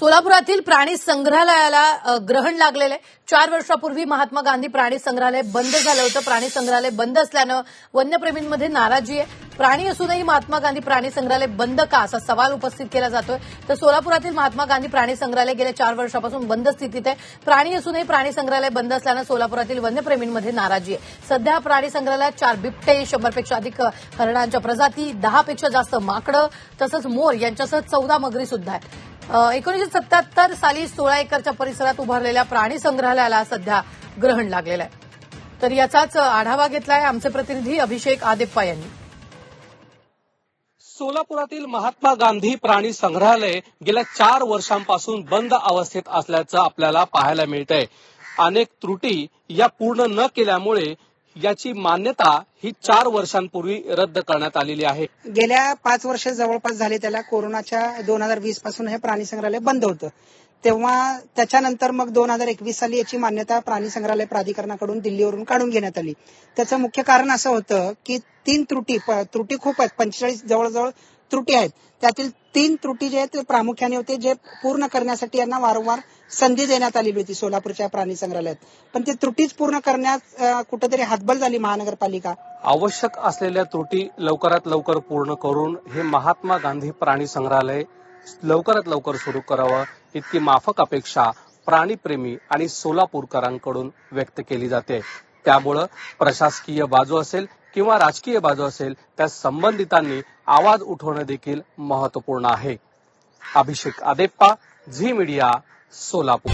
सोलापुरातील प्राणी संग्रहालयाला ग्रहण लागलेलं आहे. चार वर्षापूर्वी महात्मा गांधी प्राणी संग्रहालय बंद झालं होतं. प्राणी संग्रहालय बंद असल्यानं वन्यप्रेमींमध्ये नाराजी आहे. प्राणी असूनही महात्मा गांधी प्राणी संग्रहालय बंद का असा सवाल उपस्थित केला जातोय. तर सोलापुरातील महात्मा गांधी प्राणी संग्रहालय गेल्या चार वर्षापासून बंद स्थितीत आहे. प्राणी असूनही प्राणी संग्रहालय बंद असल्यानं सोलापुरातील वन्यप्रेमींमध्ये नाराजी आहे. सध्या प्राणी संग्रहालयात चार बिबटे शंभरपेक्षा अधिक हरणांच्या प्रजाती दहापेक्षा जास्त माकडं तसंच मोर यांच्यासह चौदा मगरी सुद्धा आहेत. एकोणीशे सत्याहत्तर साली सोळा एकरच्या परिसरात उभारलेल्या प्राणी संग्रहालयाला सध्या ग्रहण लागलेलं आहे. तर याचाच आढावा घेतलाय आमचे प्रतिनिधी अभिषेक आदेप्पा यांनी. सोलापुरातील महात्मा गांधी प्राणी संग्रहालय गेल्या चार वर्षांपासून बंद अवस्थेत असल्याचं आपल्याला पाहायला मिळतंय. अनेक त्रुटी या पूर्ण न केल्यामुळे याची मान्यता ही चार वर्षांपूर्वी रद्द करण्यात आलेली आहे. गेल्या पाच वर्ष जवळपास झाले त्याला कोरोनाच्या दोन हजार वीसपासून हे प्राणी संग्रहालय बंद होतं. तेव्हा त्याच्यानंतर मग दोन हजार एकवीस साली याची मान्यता प्राणी संग्रहालय प्राधिकरणाकडून दिल्लीवरून काढून घेण्यात आली. त्याचं मुख्य कारण असं होतं की तीन त्रुटी त्रुटी खूप आहेत. पंचेचाळीस जवळजवळ त्रुटी आहेत. त्यातील तीन त्रुटी जे आहेत ते प्रामुख्याने होते जे पूर्ण करण्यासाठी यांना वारंवार संधी देण्यात आलेली होती सोलापूरच्या प्राणी संग्रहालयात. पण ते त्रुटीच पूर्ण करण्यात कुठेतरी हातबल झाली महानगरपालिका. आवश्यक असलेल्या त्रुटी लवकरात लवकर पूर्ण करून हे महात्मा गांधी प्राणी संग्रहालय लवकरात लवकर सुरू करावं. इतकी माफक अपेक्षा प्राणीप्रेमी आणि सोलापूरकरांकडून व्यक्त केली जाते. त्यामुळं प्रशासकीय बाजू असेल किंवा राजकीय बाजू असेल त्या संबंधितांनी आवाज उठवणं देखील महत्त्वपूर्ण आहे. Abhishek Adeppa Zee media Solapur.